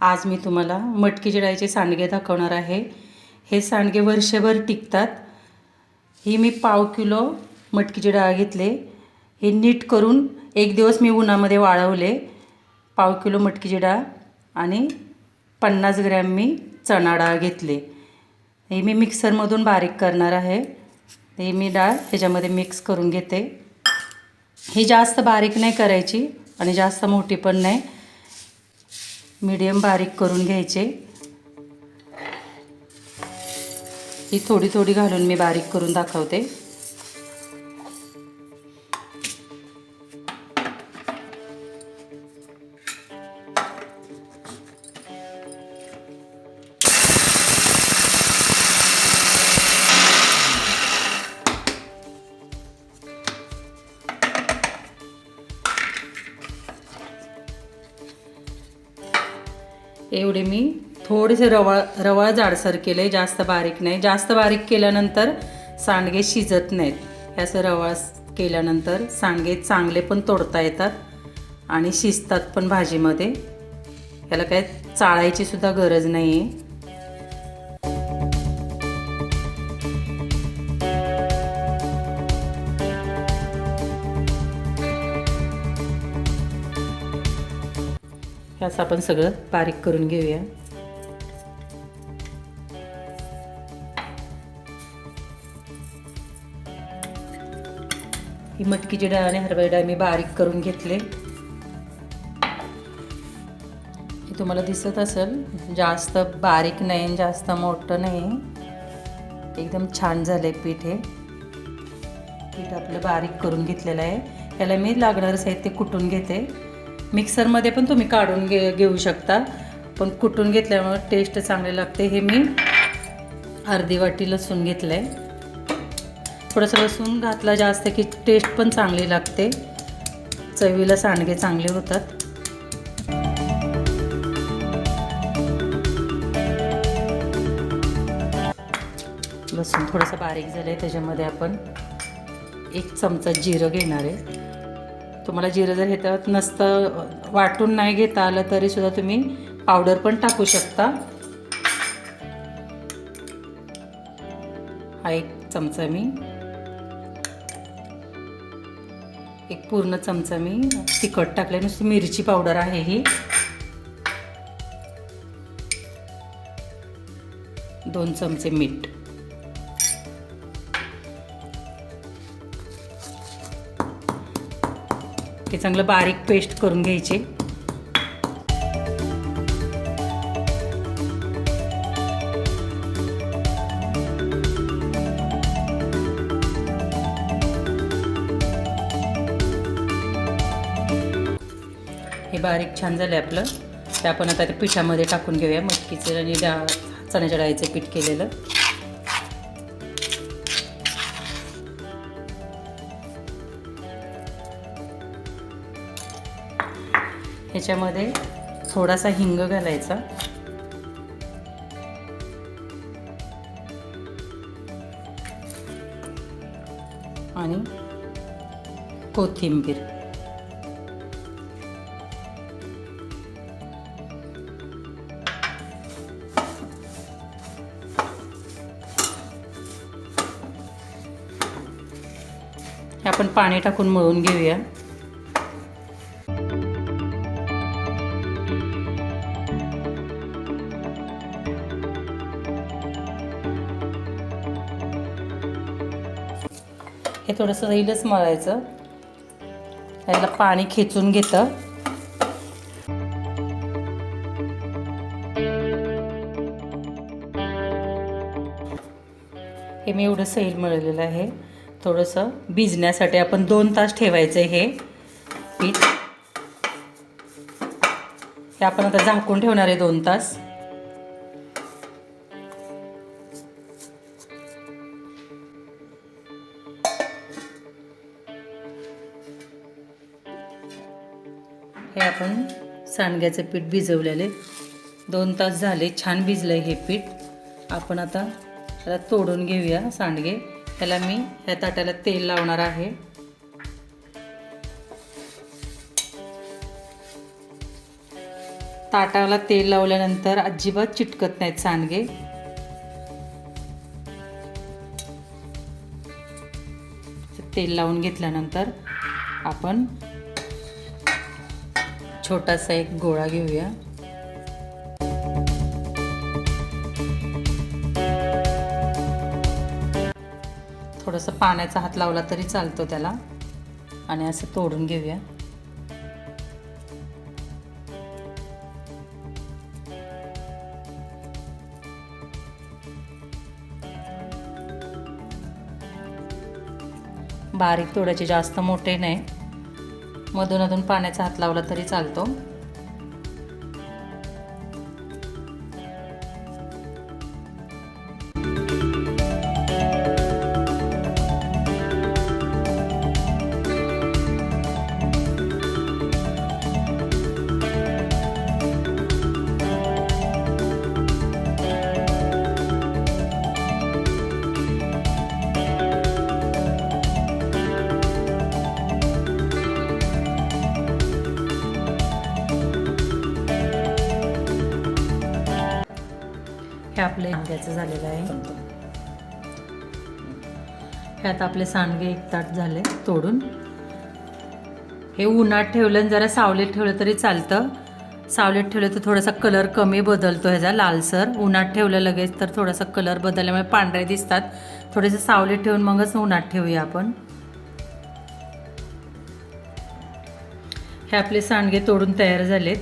आज मी तुम्हाला मटकीची डाळीचे सांडगे दाखवणार आहे. हे सांडगे वर्षभर टिकतात. ही मी पाव किलो मटकीची डाळ घेतले. हे नीट करून एक दिवस मी उन्हामध्ये वाळवले. पाव किलो मटकीची डाळ आणि पन्नास ग्रॅम मी चणा डाळ घेतले. हे मी मिक्सरमधून बारीक करणार आहे. हे मी डाळ त्याच्यामध्ये मिक्स करून घेते. ही जास्त बारीक नाही करायची आणि जास्त मोठी पण नाही. मीडियम बारीक करून घ्यायचे. ही थोडी थोडी घालून मी बारीक करून दाखवते. एवढे मी थोडेसे रवळ रवळ जाडसर केले जास्त बारीक नाही. जास्त बारीक केल्यानंतर सांडगे शिजत नाहीत. हे असं रवळ केल्यानंतर सांडगे चांगले पण तोडता येतात आणि शिजतात पण भाजीमध्ये. याला काय चाळायची सुद्धा गरज नाही आहे हे असं आपण सगळं बारीक करून घेऊया. ही मटकीची डाळ आणि हरभरा डाळ मी बारीक करून घेतले. हे तुम्हाला दिसत असेल जास्त बारीक नाही जास्त मोठं नाही. एकदम छान झालंय पीठ हे. पीठ आपलं बारीक करून घेतलेलं आहे. याला मी लागणारं साहित्य कुटून घेते. मिक्सरमध्ये पण तुम्ही काढून घे घेऊ शकता. पण कुटून घेतल्यामुळे टेस्ट चांगले लागते. हे मी अर्धी वाटी लसूण घेतलं आहे थोडंसं लसूण घातला जास्त की टेस्ट पण चांगली लागते. चवीला सांडगे चांगले होतात. लसूण थोडंसं बारीक झालं आहे त्याच्यामध्ये आपण एक चमचा जिरं घेणार आहे. तुम्हाला जिरं जर घेतात नसतं वाटून नाही घेता आलं तरीसुद्धा तुम्ही पावडर पण टाकू शकता. हा एक चमचा मी. एक पूर्ण चमचा मी तिखट टाकले नुसती मिरची पावडर आहे ही. दोन चमचे मीठ. ते चांगलं बारीक पेस्ट करून घ्यायचे. हे बारीक छान झालं आपलं. ते आपण आता ते पिठामध्ये टाकून घेऊया. मटकीचं आणि डाळ चण्याच्या डाळीचं पीठ केलेलं. ह्याच्यामध्ये थोडासा हिंग घालायचा. आणि कोथिंबीर. हे आपण पाणी टाकून मळून घेऊया. हे थोडंसं राहीलच मळायचं. याला पाणी खेचून घेतं. हे मी एवढं सैल मळलेलं आहे. थोडंसं भिजण्यासाठी आपण दोन तास ठेवायचं हे पीठ. हे आपण आता झाकून ठेवणार आहे दोन तास. हे आपण सांडग्याचं पीठ भिजवलेले दोन तास झाले छान भिजलं हे पीठ. आपण आता त्याला तोडून घेऊया सांडगे. त्याला मी ह्या ताटाला तेल लावणार आहे. ताटाला तेल लावल्यानंतर अजिबात चिटकत नाहीत सांडगे. तेल लावून घेतल्यानंतर आपण छोटासा एक गोळा घेऊया. थोडंसं पाण्याचा हात लावला तरी चालतो त्याला. आणि असं तोडून घेऊया. बारीक तोडायचे जास्त मोठे नाही. मधून अधून पाण्याचा हात लावला तरी चालतो. हे आपले सांडग्याचं झालेलं आहे. ह्यात आपले सांडगे एक ताट झाले तोडून. हे उन्हात ठेवलं आणि जरा सावलीत ठेवलं तरी चालतं. सावलीत ठेवलं तर थोडासा कलर कमी बदलतो ह्याचा लालसर. उन्हात ठेवलं लगेच तर थोडासा कलर बदलल्यामुळे पांढरे दिसतात. थोडेसे सावलीत ठेवून मगच उन्हात ठेवूया आपण. हे आपले सांडगे तोडून तयार झालेत.